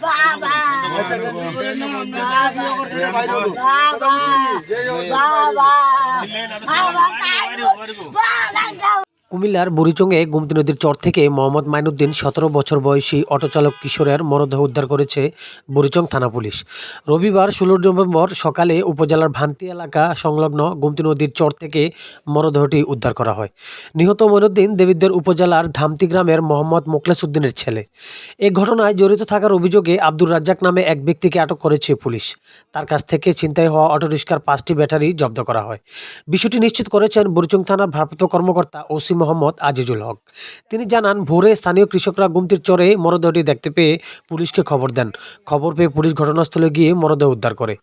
Baba, কুমিল্লার বুড়িচঙ্গে গুমতি নদীর চর থেকে মোহাম্মদ মাইনুদ্দিন সতেরো বছর বয়সী অটোচালক কিশোরের মরদেহ উদ্ধার করেছে বুড়িচং থানা পুলিশ। রবিবার ষোলো নভেম্বর সকালে উপজেলার ভান্তি এলাকা সংলগ্ন গুমতি নদীর চর থেকে মরদেহটি উদ্ধার করা হয়। নিহত মইনুদ্দিন দেবিদ্দের উপজেলার ধামতি গ্রামের মোহাম্মদ মোকলেস উদ্দিনের ছেলে। এ ঘটনায় জড়িত থাকার অভিযোগে আব্দুর রাজ্জাক নামে এক ব্যক্তিকে আটক করেছে পুলিশ। তার কাছ থেকে ছিনতাই হওয়া অটোরিক্সার পাঁচটি ব্যাটারি জব্দ করা হয়। বিষয়টি নিশ্চিত করেছেন বুড়িচং থানার ভারপ্রাপ্ত কর্মকর্তা ওসি মোহাম্মদ আজিজুল হক। তিনি জানান, ভোরে স্থানীয় কৃষকরা গুমতির চরে মরদেহটি দেখতে পেয়ে পুলিশকে খবর দেন। খবর পেয়ে পুলিশ ঘটনাস্থলে গিয়ে মরদেহ উদ্ধার করে।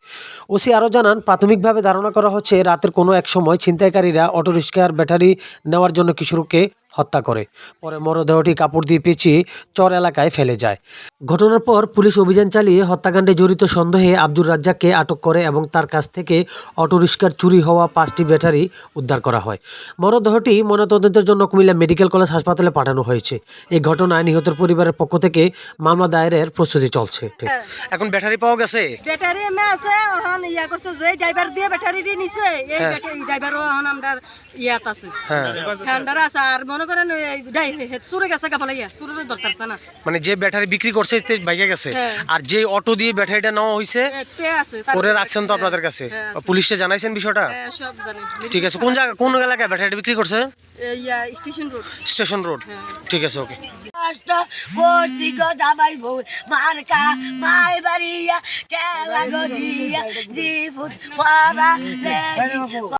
ওসি আরও জানান, প্রাথমিকভাবে ধারণা করা হচ্ছে, রাতের কোনো এক সময় ছিনতাইকারীরা অটোরিক্সার ব্যাটারি নেওয়ার জন্য কিশোরকে হত্যা করে। পরে মরদেহটি কাপড় দিয়ে পেঁচিয়ে চর এলাকায় ফেলে যায়। ঘটনার পর পুলিশ অভিযান চালিয়ে হত্যাকাণ্ডে জড়িত সন্দেহে আব্দুর রাজ্জাককে আটক করে এবং তার কাছ থেকে অটোরিক্সার চুরি হওয়া পাঁচটি ব্যাটারি উদ্ধার করা হয়। মরদেহটি ময়নাতদন্তের জন্য কুমিল্লা মেডিকেল কলেজ হাসপাতালে পাঠানো হয়েছে। এই ঘটনায় নিহতের পরিবারের পক্ষ থেকে মামলা দায়েরের প্রস্তুতি চলছে। এখন ব্যাটারি পাওয়া গেছে? ব্যাটারি এমে আছে এখন ইয়া করছে যে ড্রাইভার দিয়ে ব্যাটারি দিয়ে নিছে। এই ব্যাটারি ড্রাইভারও এখন আমরা ইয়াত আছে। হ্যাঁ। ঠান্ডার আছে আর মনে করেন সুরে গেছে গাফালা দরকার না। মানে যে ব্যাটারি বিক্রি করছে বাইকে গেছে। হ্যাঁ। আর যে অটো দিয়ে ব্যাটারিটা নেওয়া হয়েছে করে রাখছেন তো আপনাদের কাছে। হ্যাঁ। পুলিশে জানাইছেন বিষয়টা? হ্যাঁ, সব জানি। ঠিক আছে কোন জায়গা কোন এলাকায় ব্যাটারি বিক্রি করছে? Station road. Station road. ঠিক আছে ওকে। কষ্ট করছি গো জামাই বউ মার্কা মাই বাড়িয়া টেলা গদিয়া জিভুত পরা